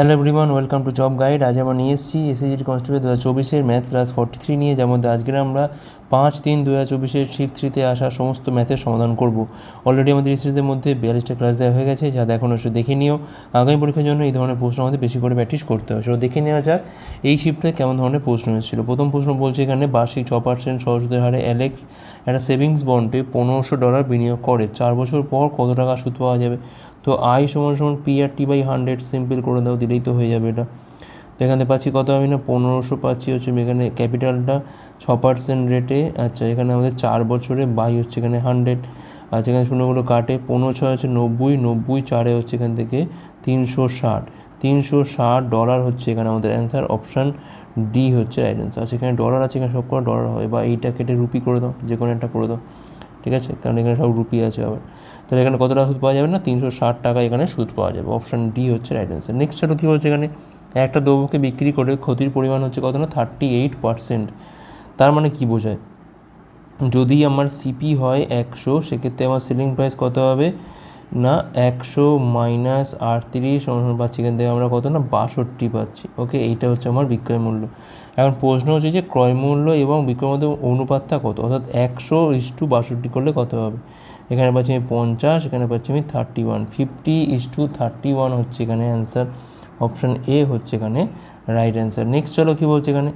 Hello everyone welcome to job guide আজ আমরা নিয়ে এসেছি এসএসজি কনস্টেবল দু হাজার চব্বিশের ম্যাথ ক্লাস ফর্টি থ্রি নিয়ে, যার মধ্যে আজকের আমরা পাঁচ তিন দু হাজার চব্বিশের শিফট থ্রিতে আসা সমস্ত ম্যাথের সমাধান করব। অলরেডি আমাদের সিরিজের মধ্যে বিয়াল্লিশটা ক্লাস দেওয়া হয়ে গেছে, যা এখন অবশ্যই দেখে নিও। আগামী পরীক্ষার জন্য এই ধরনের প্রশ্ন আমাদের বেশি করে প্র্যাকটিস করতে হয় সেটা দেখে নেওয়া যাক এই শিফটে কেমন ধরনের প্রশ্ন এসেছিল। প্রথম প্রশ্ন বলছে এখানে, বার্ষিক ছ পার্সেন্ট সহজদের হারে অ্যালেক্স একটা সেভিংস বন্ডে পনেরোশো ডলার বিনিয়োগ করে। চার বছর পর কত টাকা সুদ পাওয়া যাবে? তো আই সমান সমান P R T by hundred simple করে দাও, দিলেই তো হয়ে যাবে এটা। তো এখানে পাচ্ছি কত আমি না? পনেরোশো পাচ্ছি, হচ্ছে এখানে ক্যাপিটালটা ছ পার্সেন্ট রেটে আচ্ছা এখানে আমাদের চার বছরে বাই হচ্ছে এখানে হান্ড্রেড আচ্ছা এখানে শূন্যগুলো কাটে, পনেরো ছয় হচ্ছে নব্বই নব্বই চারে হচ্ছে এখান থেকে তিনশো ষাট। তিনশো ষাট ডলার হচ্ছে এখানে আমাদের অ্যান্সার অপশান ডি হচ্ছে রাইট অ্যান্সার আচ্ছা এখানে ডলার আছে, এখানে সব করে ডলার হয়, বা এইটা কেটে রুপি করে দাও যে কোনো একটা করে দাও। ঠিক আছে? কারণ এখানে সব রুপি আছে আবার। তাহলে এখানে কত টাকা সুদ পাওয়া যাবে না? তিনশো ষাট টাকা এখানে সুদ পাওয়া যাবে। অপশান ডি হচ্ছে রাইট অ্যান্সার নেক্সট হলো কী বলছে এখানে? একটা দ্রব্যকে বিক্রি করে ক্ষতির পরিমাণ হচ্ছে কত না? থার্টি এইট পার্সেন্ট তার মানে কী বোঝায়? যদি আমার সিপি হয় একশো, সেক্ষেত্রে আমার সেলিং প্রাইস কত হবে? না, একশো মাইনাস আটত্রিশ পাচ্ছি এখান থেকে আমরা কত না? বাষট্টি পাচ্ছি। ওকে এইটা হচ্ছে আমার বিক্রয় মূল্য। এখন প্রশ্ন হচ্ছে যে ক্রয় মূল্য এবং বিক্রয় মূল্য অনুপাতটা কত? অর্থাৎ একশো ইস টু বাষট্টি করলে কত হবে? এখানে পাচ্ছি আমি পঞ্চাশ, এখানে পাচ্ছি আমি thirty one fifty is to thirty one হচ্ছে এখানে অ্যান্সার অপশান এ হচ্ছে এখানে রাইট অ্যান্সার নেক্সট চলো কী বলছে এখানে?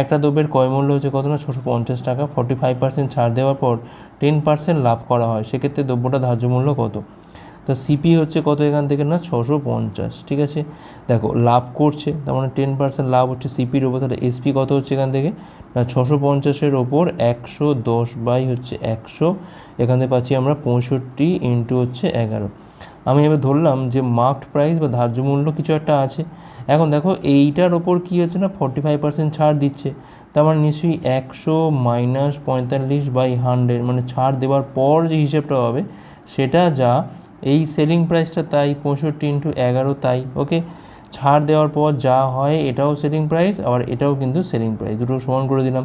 একটা দ্রব্যের কয় মূল্য হচ্ছে কত না? ছশো পঞ্চাশ টাকা। ফর্টি ফাইভ পার্সেন্ট ছাড় দেওয়ার পর টেন পার্সেন্ট লাভ করা হয়। সেক্ষেত্রে দ্রব্যটা ধার্য মূল্য কত? তো সিপি হচ্ছে কত এখান থেকে না? ছশো পঞ্চাশ, ঠিক আছে? দেখো, লাভ করছে, তার মানে টেন পার্সেন্ট লাভ হচ্ছে সিপির ওপর তাহলে এসপি কত হচ্ছে এখান থেকে? না, ছশো পঞ্চাশের ওপর একশো দশ বাই হচ্ছে একশো, এখান থেকে পাচ্ছি আমরা পঁয়ষট্টি ইন্টু হচ্ছে এগারো। আমি এবার ধরলাম যে মার্কড প্রাইস বা ধার্য মূল্য কিছু একটা আছে। এখন দেখো, এইটার ওপর কী হচ্ছে না? ফর্টি ফাইভ পার্সেন্ট ছাড় দিচ্ছে। তার মানে নিশ্চয়ই একশো মাইনাস পঁয়তাল্লিশ বাই হান্ড্রেড মানে ছাড় দেওয়ার পর যে হিসেবটা হবে, সেটা যা এই সেলিং প্রাইসটা তাই, পঁয়ষট্টি ইন্টু এগারো তাই ওকে ছাড় দেওয়ার পর যা হয় এটাও সেলিং প্রাইস আবার এটাও কিন্তু সেলিং প্রাইস দুটো সমান করে দিলাম।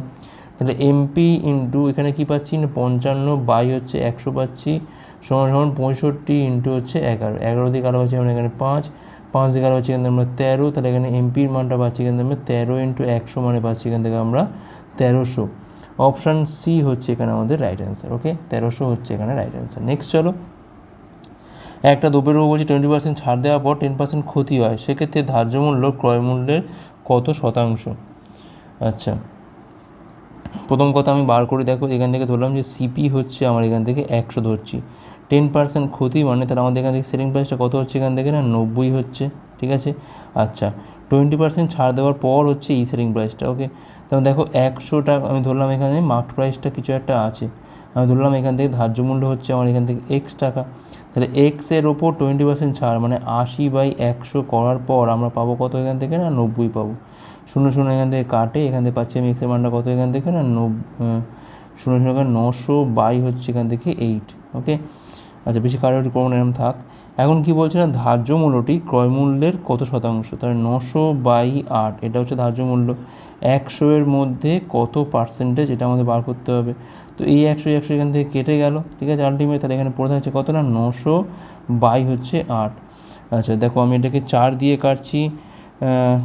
তাহলে এমপি ইন্টু এখানে কী পাচ্ছি? না, পঞ্চান্ন বাই হচ্ছে একশো পাচ্ছি, সমান সমান পঁয়ষট্টি ইন্টু হচ্ছে এগারো। এগারো দিকে আরও পাচ্ছি আমরা এখানে পাঁচ পাঁচ দিকে আরও পাচ্ছি এখান থেকে আমরা তেরো, তাহলে এখানে এমপির মানটা পাচ্ছি এখান থেকে আমরা তেরো ইন্টু একশো মানে পাচ্ছি এখান থেকে আমরা তেরোশো। অপশান সি হচ্ছে এখানে আমাদের রাইট অ্যান্সার ওকে তেরোশো হচ্ছে এখানে রাইট অ্যান্সার নেক্সট চলো। একটা দ্রব্যের উপর বলছি টোয়েন্টি পার্সেন্ট ছাড় দেওয়ার পর টেন পার্সেন্ট ক্ষতি হয়। সেক্ষেত্রে ধার্য মূল্য ক্রয় মূল্যের কত শতাংশ? আচ্ছা প্রথম কথা আমি বার করে দেখো, এখান থেকে ধরলাম যে সিপি হচ্ছে আমার এখান থেকে একশো ধরছি। টেন পার্সেন্ট ক্ষতি মানে তাহলে আমাদের এখান থেকে সেলিং প্রাইসটা কত হচ্ছে এখান থেকে না? নব্বই হচ্ছে, ঠিক আছে? আচ্ছা টোয়েন্টি পার্সেন্ট ছাড় দেওয়ার পর হচ্ছে এই সেলিং প্রাইসটা ওকে তাহলে দেখো একশো টাকা আমি ধরলাম এখানে মার্ক প্রাইসটা কিছু একটা আছে। আমি ধরলাম এখান থেকে ধার্য মূল্য হচ্ছে আমার এখান থেকে এক্স টাকা। তাহলে এক্সের ওপর টোয়েন্টি পার্সেন্ট ছাড় মানে আশি বাই একশো করার পর আমরা পাবো কত এখান থেকে না? নব্বই পাবো। শূন্য শূন্য এখান থেকে কাটে, এখান থেকে পাচ্ছি আমি এক্সের মানটা কত এখান থেকে না? নব শূন্য শূন্য নশো বাই হচ্ছে এখান থেকে এইট ওকে আচ্ছা বেশি কারোর কোনো এরকম থাক। এখন কি বলছে না ধার্য মূল্যটি ক্রয় মূল্যের কত শতাংশ? তাহলে নশো বাই আট, এটা হচ্ছে ধার্য মূল্য। একশো এর মধ্যে কত পার্সেন্টেজ এটা আমাদের বার করতে হবে? তো এই একশো একশো এখান থেকে কেটে গেল, ঠিক আছে? আলটিমেট তাহলে এখানে পড়ে থাকছে কত না? নশো বাই হচ্ছে আট। আচ্ছা দেখো আমি এটাকে চার দিয়ে কাটছি।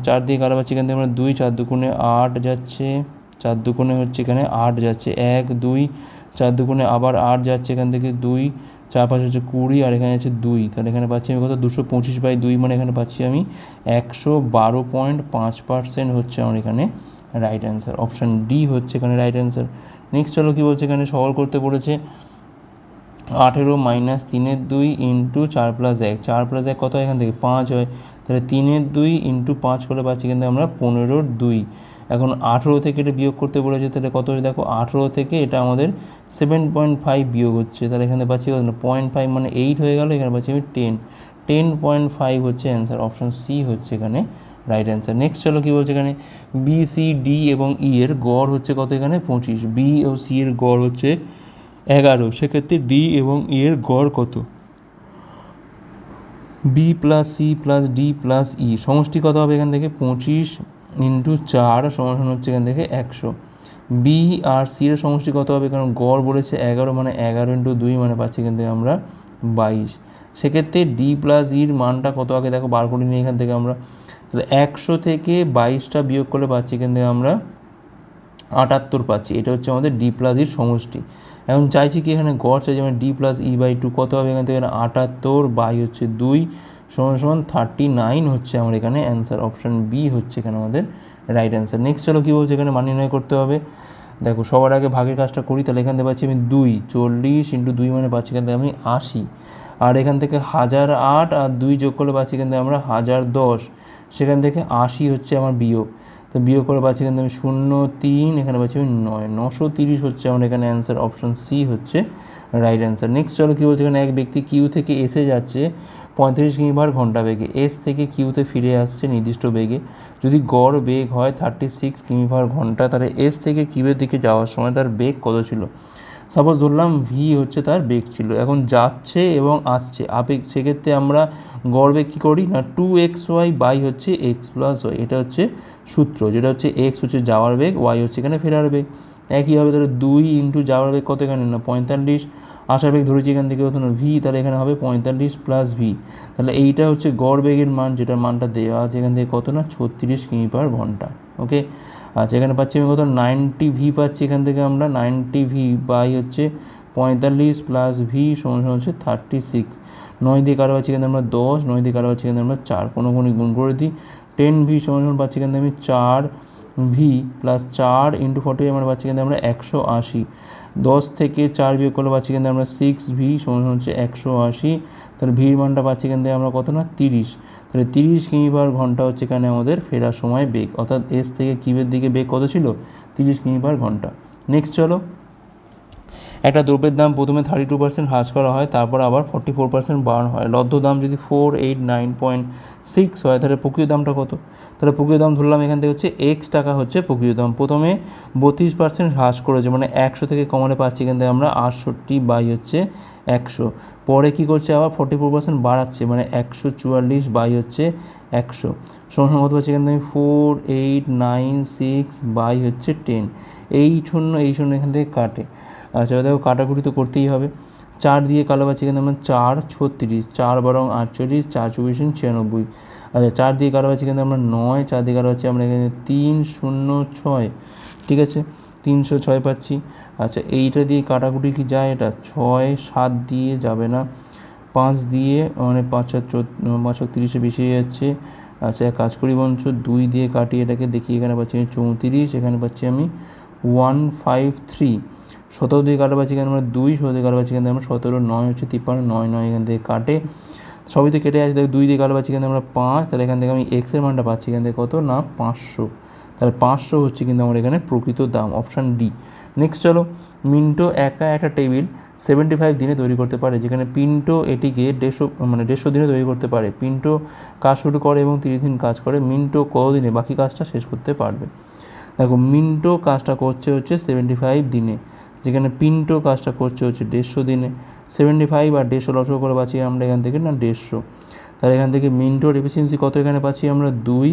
চার দিয়ে কাটা পাচ্ছি এখান থেকে আমরা দুই, চার দুগুণে আট যাচ্ছে। চার দুগুণে হচ্ছে এখানে আট যাচ্ছে। এক, দুই চার দুগুণে আবার আট যাচ্ছে এখান থেকে দুই, চার পাঁচ হচ্ছে কুড়ি, আর এখানে আছে দুই। তাহলে এখানে পাচ্ছি আমি কত? দুশো পঁচিশ বাই দুই মানে এখানে পাচ্ছি আমি একশো বারো পয়েন্ট পাঁচ পার্সেন্ট হচ্ছে আমার এখানে রাইট অ্যান্সার অপশান ডি হচ্ছে এখানে রাইট অ্যান্সার নেক্সট চলো কী বলছে এখানে? সহল করতে পড়েছে আঠেরো মাইনাস তিনের দুই ইন্টু চার প্লাস এক। চার প্লাস এক কত এখান থেকে? পাঁচ হয়। তাহলে তিনের দুই ইন্টু পাঁচ করে পাচ্ছি কিন্তু আমরা পনেরোর দুই। এখন আঠেরো থেকে এটা বিয়োগ করতে বলেছে, তাহলে কত দেখো, আঠেরো থেকে এটা আমাদের সেভেন পয়েন্ট ফাইভ বিয়োগ হচ্ছে। তাহলে এখানে পাচ্ছি কত? পয়েন্ট ফাইভ মানে এইট হয়ে গেল, এখানে পাচ্ছি আমি টেন টেন পয়েন্ট ফাইভ হচ্ছে অ্যান্সার অপশান সি হচ্ছে এখানে রাইট অ্যান্সার নেক্সট চলো কী বলছে এখানে? বি সি ডি এবং ই এর গড় হচ্ছে কত এখানে? পঁচিশ। বি ও সি এর গড় হচ্ছে এগারো। সেক্ষেত্রে ডি এবং ই এর গড় কত? B plus C plus D plus E সমষ্টি কত হবে এখান থেকে? পঁচিশ। ইন্টু চার সমান হচ্ছে এখান থেকে একশো। বি আর সি এর সমষ্টি কত হবে? কারণ গড় বলেছে এগারো মানে এগারো ইন্টু দুই মানে পাচ্ছি এখান থেকে আমরা বাইশ। সেক্ষেত্রে ডি প্লাস ইর মানটা কত? আগে দেখো, বার করে নিই এখান থেকে আমরা তাহলে একশো থেকে বাইশটা বিয়োগ করলে পাচ্ছি এখান থেকে আমরা আটাত্তর পাচ্ছি। এটা হচ্ছে আমাদের ডি প্লাস ইর সমষ্টি। এখন চাইছি কি এখানে গড়? চাইছি মানে D plus E by two কত হবে? এখান থেকে আটাত্তর বাই হচ্ছে দুই। সমান সমান থার্টি নাইন হচ্ছে আমার এখানে অ্যান্সার অপশান বি হচ্ছে এখানে আমাদের রাইট অ্যান্সার নেক্সট চলো কী বলছে এখানে? মান নির্ণয় করতে হবে। দেখো, সবার আগে ভাগের কাজটা করি, তাহলে এখান থেকে পাচ্ছি আমি দুই, চল্লিশ ইন্টু দুই মানে পাচ্ছি এখান থেকে আমি আশি। আর এখান থেকে হাজার আট আর দুই যোগ করলে পাচ্ছি এখান থেকে আমরা হাজার দশ। সেখান থেকে আশি হচ্ছে আমার বিয়োগ। তো বিয়োগ করে পাচ্ছি কিন্তু আমি শূন্য তিন, এখানে পাচ্ছি আমি নয়। নশো তিরিশ হচ্ছে আমার এখানে অ্যান্সার অপশন সি হচ্ছে রাইট অ্যান্সার নেক্সট চলো কী বলছে এখানে? এক ব্যক্তি কিউ থেকে এসে যাচ্ছে, পঁয়ত্রিশ কিমি পার ঘণ্টা বেগে। এস থেকে কিউতে ফিরে আসছে নির্দিষ্ট বেগে। যদি গড় বেগ হয় থার্টি সিক্স কিমি পার ঘণ্টা, তাহলে এস থেকে কিউয়ের দিকে যাওয়ার সময় তার বেগ কত ছিল? সাপোজ ধরলাম ভি হচ্ছে তার বেগ ছিল। এখন যাচ্ছে এবং আসছে। আবেগ সেক্ষেত্রে আমরা গড় বেগ কী করি না? টু এক্স ওয়াই বাই হচ্ছে এক্স প্লাস ওয়াই এটা হচ্ছে সূত্র। যেটা হচ্ছে এক্স হচ্ছে যাওয়ার বেগ ওয়াই হচ্ছে এখানে ফেরার বেগ। একইভাবে তাহলে দুই ইন্টু যাওয়ার বেগ কত এখানে? না, পঁয়তাল্লিশ। আসার বেগ ধরেছি এখান থেকে কত? না ভি তাহলে এখানে হবে পঁয়তাল্লিশ প্লাস ভি তাহলে এইটা হচ্ছে গড় বেগের মান, যেটার মানটা দেওয়া আছে এখান থেকে কত? না, ছত্রিশ কিমি পার ঘণ্টা। ওকে আচ্ছা এখানে পাচ্ছি আমি কত? নাইনটি ভি পাচ্ছি এখান থেকে আমরা। নাইনটি ভি বাই হচ্ছে পঁয়তাল্লিশ প্লাস ভি সমান হচ্ছে থার্টি সিক্স নয় দিয়ে কারও পাচ্ছি এখানে আমরা দশ, নয় দিয়ে কারও পাচ্ছি এখানে আমরা চার। কোনো কোনো গুণ করে দিই। টেন ভি সমান সমান পাচ্ছি কিন্তু আমি চার ভি প্লাস চার ইন্টু ফর্টি আমরা পাচ্ছি কিন্তু আমরা একশো আশি। দশ থেকে চার বিয়োগ করলে পাচ্ছি কিন্তু আমরা সিক্স ভি সমান হচ্ছে একশো আশি। তাহলে ভির মানটা পাচ্ছি কিন্তু আমরা কত না? তিরিশ। তাহলে তিরিশ কিমি পার ঘণ্টা হচ্ছে এখানে আমাদের ফেরার সময় বেগ। অর্থাৎ এস থেকে কিউবের দিকে বেগ কত ছিল? তিরিশ কিমি পার ঘণ্টা। নেক্সট চলো। একটা দ্রব্যের দাম প্রথমে থার্টি টু পার্সেন্ট হ্রাস করা হয়, তারপর আবার ফর্টি ফোর পার্সেন্ট বাড়ানো হয়। লব্ধ দাম যদি four eight nine point six হয়, তাহলে প্রকৃত দামটা কত? তাহলে প্রকৃত দাম ধরলাম এখান থেকে হচ্ছে এক্স টাকা হচ্ছে প্রকৃত দাম। প্রথমে বত্রিশ পার্সেন্ট হ্রাস করেছে মানে একশো থেকে কমালে পাচ্ছি এখান থেকে আমরা আটষট্টি বাই হচ্ছে একশো। পরে কী করছে আবার ফর্টি ফোর পার্সেন্ট বাড়াচ্ছে মানে একশো চুয়াল্লিশ বাই হচ্ছে একশো। সমান কত পাচ্ছি এখান থেকে? Four eight nine six by হচ্ছে টেন এই শূন্য এই শূন্য এখান থেকে কাটে। আচ্ছা দেখো কাটাকুটি তো করতেই হবে। চার দিয়ে কালো পাচ্ছি এখানে আমরা চার, ছত্রিশ, চার বারং আটচল্লিশ, চার চব্বিশ ছিয়ানব্বই। আচ্ছা চার দিয়ে কালো পাচ্ছি কিন্তু আমরা নয়, চার দিয়ে কালো পাচ্ছি আমরা এখানে তিন শূন্য ছয়, ঠিক আছে? তিনশো ছয় পাচ্ছি। আচ্ছা এইটা দিয়ে কাটাকুটি কি যায় এটা? ছয়, সাত দিয়ে যাবে না। পাঁচ দিয়ে মানে পাঁচ আর পাঁচ তিরিশে বেশি হয়ে যাচ্ছে। আচ্ছা এক কাজ করি বঞ্চ দুই দিয়ে কাটিয়ে এটাকে দেখি, এখানে পাচ্ছি আমি চৌত্রিশ, এখানে পাচ্ছি আমি ওয়ান ফাইভ থ্রি সতেরো দিয়ে কাটা পাচ্ছি এখানে আমরা দুই সতেরো দিয়ে কাটা পাচ্ছি এখানে আমরা সতেরো, নয় হচ্ছে তিপ্পান্ন, নয় নয় এখান থেকে কাটে। সবই তো কেটে আছে দুই দিয়ে কাটা পাচ্ছি এখানে আমরা পাঁচ, তাহলে এখান থেকে আমি এক্সের মানটা পাচ্ছি, এখান থেকে কত? না, পাঁচশো। তাহলে পাঁচশো হচ্ছে কিন্তু আমার এখানে প্রকৃত দাম অপশান ডি নেক্সট চলো, মিন্টো একা একটা টেবিল সেভেন্টি ফাইভ দিনে তৈরি করতে পারে, যেখানে পিন্টো এটিকে দেড়শো মানে দেড়শো দিনে তৈরি করতে পারে। পিন্টো কাজ শুরু করে এবং তিরিশ দিন কাজ করে, মিন্টো কতদিনে বাকি কাজটা শেষ করতে পারবে? দেখো, মিন্টো কাজটা করছে হচ্ছে সেভেন্টি ফাইভ দিনে। যেখানে পিন্টো কাজটা করছে হচ্ছে দেড়শো দিনে। সেভেন্টি ফাইভ আর দেড়শো লসও করে পাচ্ছি আমরা এখান থেকে না দেড়শো। তাহলে এখান থেকে মিন্টোর এফিসিয়েন্সি কত? এখানে পাচ্ছি আমরা দুই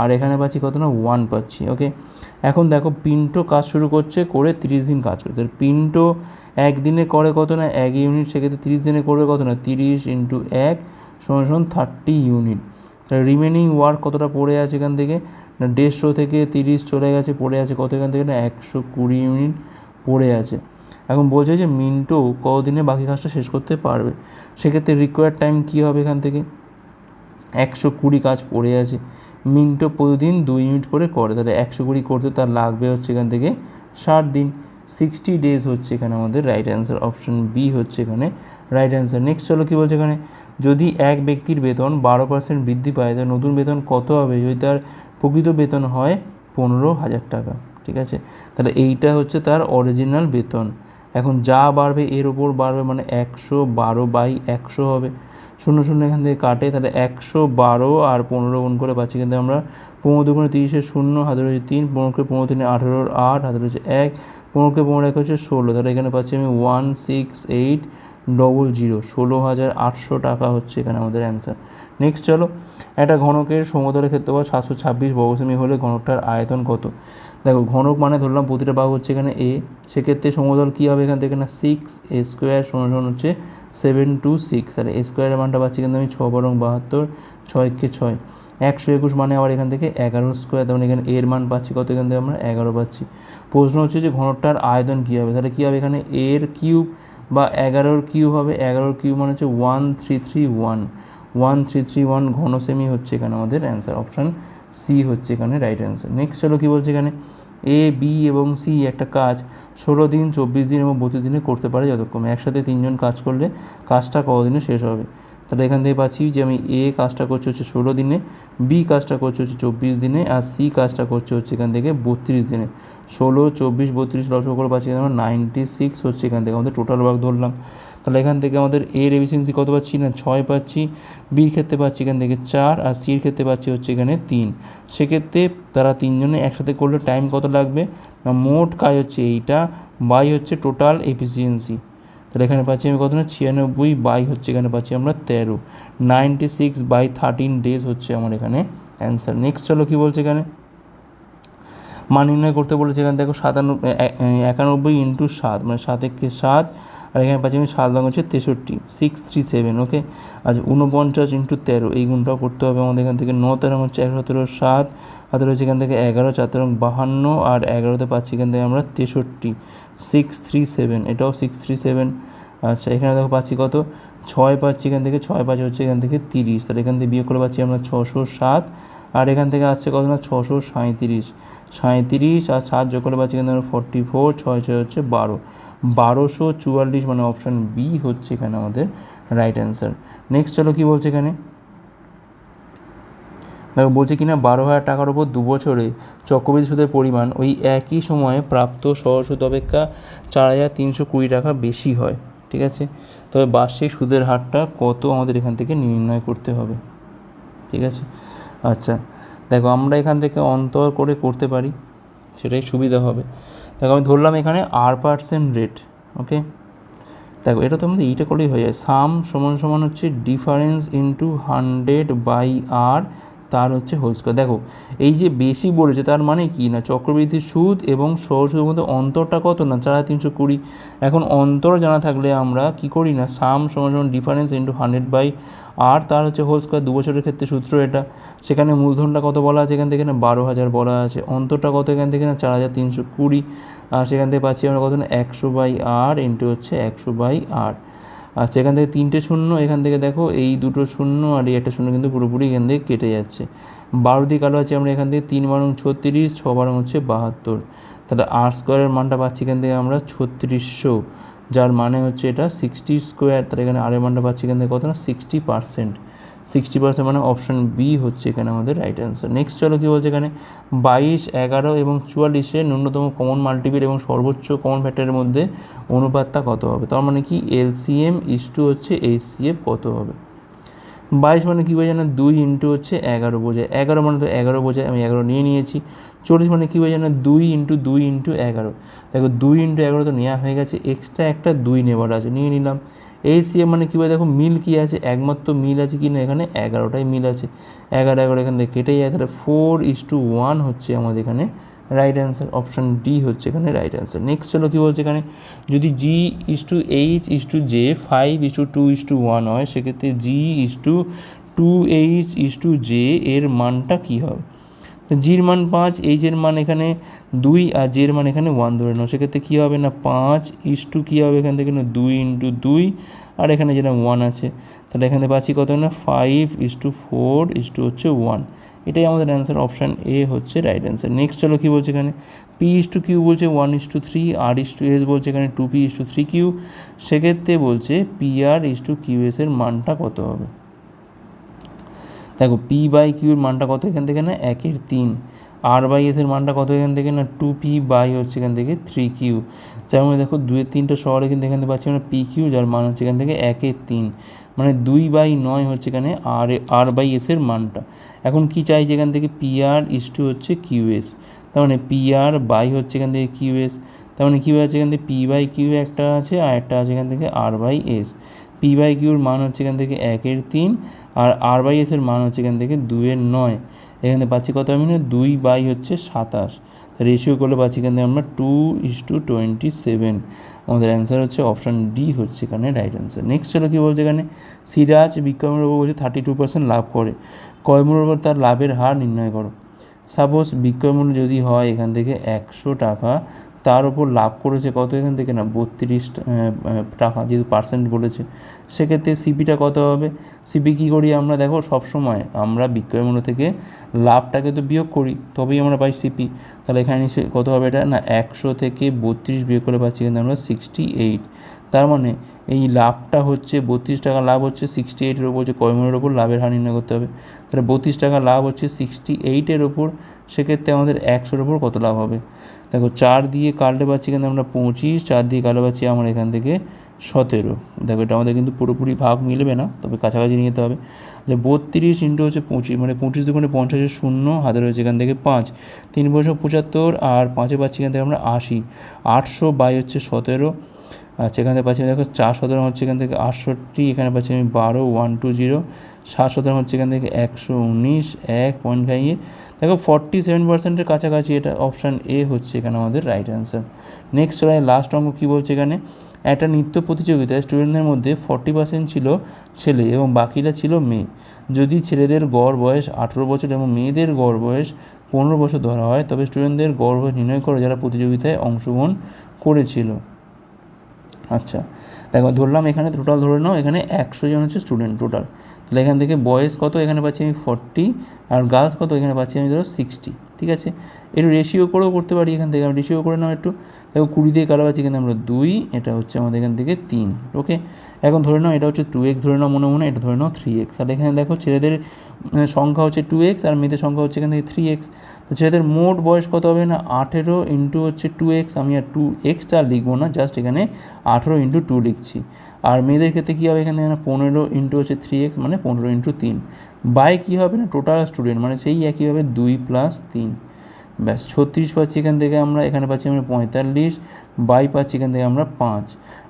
আর এখানে পাচ্ছি কত না? ওয়ান পাচ্ছি ওকে এখন দেখো পিন্টো কাজ শুরু করছে করে তিরিশ দিন কাজ করছে তাহলে পিন্টো একদিনে করে কত না? এক ইউনিট সেক্ষেত্রে তিরিশ দিনে করবে কত না? তিরিশ ইন্টু এক সমান সমান থার্টি ইউনিট তাহলে রিমেনিং ওয়ার্ক কতটা পড়ে আছে এখান থেকে? না দেড়শো থেকে তিরিশ চলে গেছে, পড়ে আছে কত এখান থেকে? না একশো কুড়ি ইউনিট পড়ে আছে। এখন বলছে যে মিন্টো কতদিনে বাকি কাজটা শেষ করতে পারবে? সেক্ষেত্রে রিকোয়ার টাইম কী হবে এখান থেকে? একশো কুড়ি কাজ পড়ে আছে। মিন্টো প্রতিদিন দুই ইউনিট করে করে। তাহলে একশো কুড়ি করতে তার লাগবে হচ্ছে এখান থেকে ষাট দিন। সিক্সটি ডেজ হচ্ছে এখানে আমাদের রাইট অ্যান্সার অপশন বি হচ্ছে এখানে রাইট অ্যান্সার নেক্সট চলো কী বলছে এখানে? যদি এক ব্যক্তির বেতন বারো পার্সেন্ট বৃদ্ধি পায়, তাহলে নতুন বেতন কত হবে? যদি তার প্রকৃত বেতন হয় পনেরো হাজার টাকা। ঠিক আছে? তাহলে এইটা হচ্ছে তার অরিজিনাল বেতন। এখন যা বাড়বে এর ওপর বাড়বে মানে একশো বারো বাই একশো হবে। শূন্য শূন্য এখান থেকে কাটে, তাহলে একশো বারো আর পনেরো গুণ করে পাচ্ছি কিন্তু আমরা পনেরো দুগুণে তিরিশে শূন্য হাতে রয়েছে তিন পনেরোকে পনেরো তিনে আঠেরোর আট হাতে রয়েছে এক পনেরোকে পনেরো এক হচ্ছে ষোলো। তাহলে এখানে পাচ্ছি আমি one six eight double zero, ষোলো হাজার আটশো টাকা হচ্ছে এখানে আমাদের অ্যান্সার নেক্সট চলো, একটা ঘনকের সমতলের ক্ষেত্রফল সাতশো ছাব্বিশ বর্গসেমি হলে ঘনকটার আয়তন কত? দেখো, ঘনক মানে ধরলাম প্রতিটা বাহু হচ্ছে এখানে এ সেক্ষেত্রে সমতল কী হবে এখান থেকে না? সিক্স এ স্কোয়ার সমান সমান হচ্ছে সেভেন টু সিক্স আর এ স্কোয়ারের মানটা পাচ্ছি কিন্তু আমি ছ বরং বাহাত্তর ছয়কে ছয়। একশো একুশ মানে আবার এখান থেকে এগারো স্কোয়ার তেমন এখানে এর মান পাচ্ছি, কত এখান থেকে আমরা এগারো পাচ্ছি। প্রশ্ন হচ্ছে যে ঘনটার আয়তন কী হবে? তাহলে কী হবে এখানে এর কিউব বা এগারোর কিউব হবে, এগারোর কিউব মানে হচ্ছে one three three one one three three one ঘন সেমি হচ্ছে এখানে আমাদের অ্যান্সার অপশান সি হচ্ছে এখানে রাইট অ্যান্সার নেক্সট চলো কী বলছে এখানে? এ বি এবং সি একটা কাজ ষোলো দিন, চব্বিশ দিন এবং বত্রিশ দিনে করতে পারে যতক্ষণ একসাথে তিনজন কাজ করলে কাজটা কতদিনে শেষ হবে? তাহলে এখান থেকে পাচ্ছি যে আমি এ কাজটা করছি হচ্ছে ষোলো দিনে বি কাজটা করছে হচ্ছে চব্বিশ দিনে আর সি কাজটা করছে হচ্ছে এখান থেকে বত্রিশ দিনে। ষোলো, চব্বিশ, বত্রিশ লসক করে পাচ্ছি আমরা নাইনটি সিক্স হচ্ছে এখান থেকে। আমাদের টোটাল ওয়ার্ক ধরলাম। তাহলে এখান থেকে আমাদের এর এফিসিয়েন্সি কত পাচ্ছি? না, ছয় পাচ্ছি। বির ক্ষেত্রে পাচ্ছি এখান থেকে চার, আর সির ক্ষেত্রে পাচ্ছি হচ্ছে এখানে তিন। সেক্ষেত্রে তারা তিনজনে একসাথে করলে টাইম কত লাগবে? না, মোট কাজ হচ্ছে এইটা বাই হচ্ছে টোটাল এফিসিয়েন্সি তাহলে এখানে পাচ্ছি আমি কত না? ছিয়ানব্বই বাই হচ্ছে এখানে পাচ্ছি আমরা তেরো। Ninety six by thirteen days হচ্ছে আমার এখানে অ্যান্সার নেক্সট চলো কী বলছে এখানে? মান নির্ণয় করতে বলেছে এখানে দেখো সাতানব্বই একানব্বই ইন্টু সাত মানে সাত একে সাত আর এখানে পাচ্ছি আমি সাত রঙ হচ্ছে তেষট্টি সিক্স থ্রি সেভেন ওকে আচ্ছা উনপঞ্চাশ ইন্টু তেরো, এই গুণটাও করতে হবে আমাদের এখান থেকে। ন তেরো হচ্ছে একশো সতেরো, সাত হাতে রয়েছে এখান থেকে এগারো, চার তেরো, বাহান্ন, আর এগারোতে পাচ্ছি এখান থেকে আমরা তেষট্টি সিক্স থ্রি সেভেন এটাও সিক্স থ্রি সেভেন আচ্ছা এখানে দেখো পাচ্ছি কত? ছয় পাচ্ছি এখান থেকে, ছয় পাচ্ছি হচ্ছে এখান থেকে তিরিশ। তাহলে এখান থেকে বিয়োগ করে পাচ্ছি আমরা ছশো সাত আর এখান থেকে আসছে কত না? ছশো সাঁত্রিশ সাঁত্রিশ আর সাত যোগ করে পাচ্ছি থেকে ফোরটি ফোর ছয় ছয় হচ্ছে বারো। বারোশো চুয়াল্লিশ মানে অপশান বি হচ্ছে এখানে আমাদের রাইট অ্যান্সার নেক্সট চলো কী বলছে এখানে? দেখো, বলছে কিনা, বারো হাজার টাকার ওপর দু বছরে চক্রবৃদ্ধি সুদের পরিমাণ ওই একই সময়ে প্রাপ্ত সহসুদ অপেক্ষা চার হাজার তিনশো কুড়ি টাকা বেশি হয়। ঠিক আছে? তবে বার্ষিক সুদের হারটা কত আমাদের এখান থেকে নির্ণয় করতে হবে। ঠিক আছে? দেখো আমরা এখান থেকে অন্তর করে করতে পারি, সেটাই সুবিধা হবে। দেখো আমি ধরলাম এখানে আর পার্সেন্ট রেট ওকে দেখো এটা তো আমাদের এইটা করলেই হয়ে যায়। সাম সমান সমান হচ্ছে difference into hundred by r তার হচ্ছে হোল স্কোয়ার। দেখো, এই যে বেশি বলেছে, তার মানে কি না? চক্রবৃদ্ধি সুদ এবং সহজ মধ্যে অন্তরটা কত না? চার তিনশো কুড়ি। এখন অন্তর জানা থাকলে আমরা কি করি না? সাম সমান difference into hundred by r তার হচ্ছে হোল স্কোয়ার দু বছরের ক্ষেত্রে সূত্র এটা। সেখানে মূলধনটা কত বলা আছে এখান থেকে না? বারো হাজার বলা আছে। অন্তরটা কত এখান থেকে না? চার হাজার তিনশো কুড়ি। আর সেখান থেকে পাচ্ছি আমরা কত না? একশো বাই আর ইন্টু হচ্ছে একশো বাই আর আচ্ছা এখান থেকে তিনটে শূন্য, এখান থেকে দেখো এই দুটো শূন্য আর এই একটা শূন্য কিন্তু পুরোপুরি এখান থেকে কেটে যাচ্ছে। বারো দিক আলো আছে, আমরা এখান থেকে তিন বারং ছত্রিশ, ছ বারং হচ্ছে বাহাত্তর। তাহলে আর স্কোয়ারের মানটা পাচ্ছি এখান থেকে আমরা ছত্রিশশো, যার মানে হচ্ছে এটা সিক্সটি স্কোয়ার তাহলে এখানে আরের মানটা পাচ্ছি এখান থেকে কত না? সিক্সটি পার্সেন্ট সিক্সটি পার্সেন্ট মানে অপশান বি হচ্ছে এখানে আমাদের রাইট অ্যান্সার নেক্সট চলো কী বলছে এখানে? বাইশ, এগারো এবং চুয়াল্লিশে ন্যূনতম কমন মাল্টিপিল এবং সর্বোচ্চ কমন ফ্যাক্টরের মধ্যে অনুপাতটা কত হবে? তার মানে কি এলসিএম ইস টু হচ্ছে এইচসিএফ কত হবে? বাইশ মানে কী বোঝায় না দুই ইন্টু হচ্ছে এগারো বোঝায়। এগারো মানে তো এগারো বোঝায়, আমি এগারো নিয়ে নিয়েছি। চল্লিশ মানে কী বোঝায় না দুই ইন্টু দুই ইন্টু এগারো। দেখো দুই ইন্টু এগারো তো নেওয়া হয়ে গেছে। এক্সট্রা একটা দুই নেবার আছে, নিয়ে নিলাম। এই সিএম মানে কী বলে? দেখো, মিল কী আছে? একমাত্র মিল আছে কি না এখানে? এগারোটাই মিল আছে। এগারো এগারো এখান থেকে কেটে যায়। তাহলে ফোর ইস টু ওয়ান হচ্ছে আমাদের এখানে রাইট অ্যান্সার অপশান ডি হচ্ছে এখানে রাইট অ্যান্সার নেক্সট চলো কী বলছে এখানে? যদি G is to H is to J five is to two is to one হয়, সেক্ষেত্রে G is to two H is to J এর মানটা কী হবে? জির মান পাঁচ এইচের মান এখানে দুই আর জের মান এখানে ওয়ান ধরে নাও। সেক্ষেত্রে কী হবে না? পাঁচ ইস টু কী হবে এখান থেকে? না, দুই ইন্টু দুই। আর এখানে যেটা ওয়ান আছে, তাহলে এখানে পাচ্ছি কত না? Five is to four is to হচ্ছে ওয়ান এটাই আমাদের অ্যান্সার অপশান এ হচ্ছে রাইট অ্যান্সার নেক্সট চলো কী বলছে এখানে? পি ইস টু কিউ বলছে one is to three R is to S বলছে এখানে two P is to three Q সেক্ষেত্রে বলছে P R is to Q এসের মানটা কত হবে? দেখো পি বাই কিউর মানটা কত এখান থেকে না একের তিন আর বাই এসের মানটা কত এখান থেকে না টু পি বাই হচ্ছে এখান থেকে থ্রি কিউ যার যেমন দেখো দুয়ের তিনটা শহরে কিন্তু এখান থেকে পাচ্ছি আমরা পি কিউ যার মান হচ্ছে এখান থেকে একের তিন মানে দুই বাই নয় হচ্ছে এখানে আর আর বাই এসের মানটা এখন কি চাইছে এখান থেকে পি আর ইস টু হচ্ছে কিউ এস তার মানে পি আর বাই হচ্ছে এখান থেকে কিউ এস তার মানে কী হচ্ছে এখান থেকে পি বাই কিউ একটা আছে আর একটা আছে এখান থেকে R by S P by কিউর মান হচ্ছে এখান থেকে একের তিন, আর আর বাই এসের মান হচ্ছে এখান থেকে দুয়ের নয়। এখানে পাচ্ছি কত আমি দুই বাই হচ্ছে সাতাশ। রেশিও করলে পাচ্ছি এখান থেকে আমরা two is to twenty seven আমাদের অ্যান্সার হচ্ছে অপশান ডি হচ্ছে এখানে রাইট অ্যান্সার নেক্সট হলো কী বলছে এখানে? সিরাজ বিক্রমের ওপর বলছে থার্টি টু পার্সেন্ট লাভ করে। কয়মূলের ওপর তার লাভের হার নির্ণয় করো? সাপোজ বিক্রয় মূল্য যদি হয় এখান থেকে একশো টাকা তার উপর লাভ করেছে কত এখান থেকে না? বত্রিশ টাকা যেহেতু পার্সেন্ট বলেছে। সেক্ষেত্রে সিপিটা কত হবে? সিপি কী করি আমরা? দেখো, সবসময় আমরা বিক্রয় মূল্য থেকে লাভটাকে তো বিয়োগ করি, তবেই আমরা পাই সিপি তাহলে এখানে কত হবে এটা? না, একশো থেকে বত্রিশ বিয়োগ করে পাচ্ছি কিন্তু আমরা সিক্সটি এইট তার মানে এই লাভটা হচ্ছে বত্রিশ টাকা, লাভ হচ্ছে সিক্সটি এইটের ওপর যে কয়মনের ওপর লাভের হার নির্ণয় করতে হবে। তাহলে বত্রিশ টাকা, লাভ হচ্ছে সিক্সটি এইটের ওপর সেক্ষেত্রে আমাদের একশোর ওপর কত লাভ হবে? দেখো, চার দিয়ে কাটলে পাচ্ছি কিন্তু আমরা পঁচিশ, চার দিয়ে কাটলে পাচ্ছি আমার এখান থেকে সতেরো। দেখো, এটা আমাদের কিন্তু পুরোপুরি ভাগ মিলবে না, তবে কাছাকাছি নিয়ে যেতে হবে। যে বত্রিশ ইন্টু হচ্ছে পঁচিশ মানে পঁচিশ দুগুণে পঞ্চাশের শূন্য, হাতে রয়েছে এখান থেকে পাঁচ। তিন বছর পঁচাত্তর আর পাঁচে পাচ্ছি এখান থেকে আমরা আশি। আটশো বাই হচ্ছে সতেরো আচ্ছা এখান থেকে পাচ্ছি দেখো চার শতরং হচ্ছে এখান থেকে আটষট্টি, এখানে পাচ্ছি আমি বারো ওয়ান টু জিরো সাত শতরং হচ্ছে এখান থেকে একশো উনিশ, এক পয়েন্ট খাইয়ে দেখো ফর্টি সেভেন পার্সেন্টের কাছাকাছি এটা অপশান এ হচ্ছে এখানে আমাদের রাইট অ্যান্সার নেক্সট চলে লাস্ট অঙ্ক কী বলছে এখানে? একটা নৃত্য প্রতিযোগিতায় স্টুডেন্টদের মধ্যে ফর্টি পার্সেন্ট ছিল ছেলে এবং বাকিটা ছিল মেয়ে। যদি ছেলেদের গড় বয়স আঠেরো বছর এবং মেয়েদের গড় বয়স পনেরো বছর ধরা হয়, তবে স্টুডেন্টদের গড় বয়স নির্ণয় করো যারা প্রতিযোগিতায় অংশগ্রহণ করেছিল। আচ্ছা। দেখো, ধরলাম এখানে টোটাল ধরে নাও, এখানে একশো জন হচ্ছে স্টুডেন্ট টোটাল তাহলে এখান থেকে বয়েস কত? এখানে পাচ্ছি আমি ফর্টি আর গার্লস কত? এখানে পাচ্ছি আমি ধরো সিক্সটি ঠিক আছে? একটু রেশিও করেও করতে পারি এখান থেকে। আমি রেশিও করে নাও একটু। দেখো কুড়ি দিয়ে পাচ্ছি এখানে আমরা দুই, এটা হচ্ছে আমাদের এখান থেকে তিন ওকে এখন ধরে নাও এটা হচ্ছে টু এক্স ধরে নাও মনে মনে, এটা ধরে নাও থ্রি এক্স আর এখানে দেখো ছেলেদের সংখ্যা হচ্ছে টু এক্স আর মেয়েদের সংখ্যা হচ্ছে এখান থেকে থ্রি এক্স তো ছেলেদের মোট বয়স কত হবে না? আঠেরো ইন্টু হচ্ছে টু এক্স আমি আর টু এক্সটা লিখব না জাস্ট এখানে আঠেরো ইন্টু টু লিখছি। আর মেয়েদের ক্ষেত্রে কী হবে এখানে এখানে পনেরো ইন্টু হচ্ছে থ্রি এক্স মানে পনেরো ইন্টু তিন। বাই কী হবে না? টোটাল স্টুডেন্ট মানে সেই একইভাবে দুই প্লাস তিন। ব্যাস, ছত্রিশ পাচ্ছি এখান থেকে আমরা এখানে পাচ্ছি আমরা পঁয়তাল্লিশ, বাই পাচ্ছি এখান থেকে আমরা পাঁচ।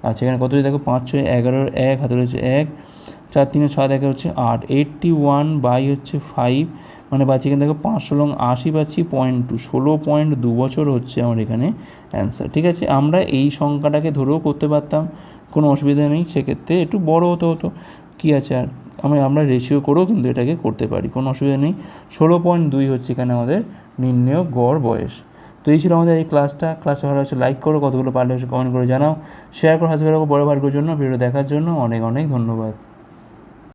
আচ্ছা এখানে কত দেখো? পাঁচ ছয় এগারোর এক হাতে রয়েছে এক, চার তিনে সাত একে হচ্ছে আট। এইটটি ওয়ান বাই হচ্ছে ফাইভ মানে পাচ্ছি এখানে দেখো পাঁচশো লং আশি পাচ্ছি পয়েন্ট টু ষোলো পয়েন্ট দু বছর হচ্ছে আমার এখানে অ্যান্সার ঠিক আছে? আমরা এই সংখ্যাটাকে ধরেও করতে পারতাম, কোনো অসুবিধা নেই, সেক্ষেত্রে একটু বড় হতে হতো। কী আছে আর? আমরা আমরা রেশিও করেও কিন্তু এটাকে করতে পারি, কোনো অসুবিধা নেই। ষোলো পয়েন্ট দুই হচ্ছে এখানে আমাদের নির্ণয় গড় বয়স। তো এই ছিল আমাদের এই ক্লাসটা ক্লাসটা ভালো হচ্ছে লাইক করো, কতগুলো পারলে হচ্ছে কমেন্ট করে জানাও। শেয়ার করো হাসপাতাল বড় ভার্গের জন্য ভিডিও দেখার জন্য অনেক অনেক ধন্যবাদ।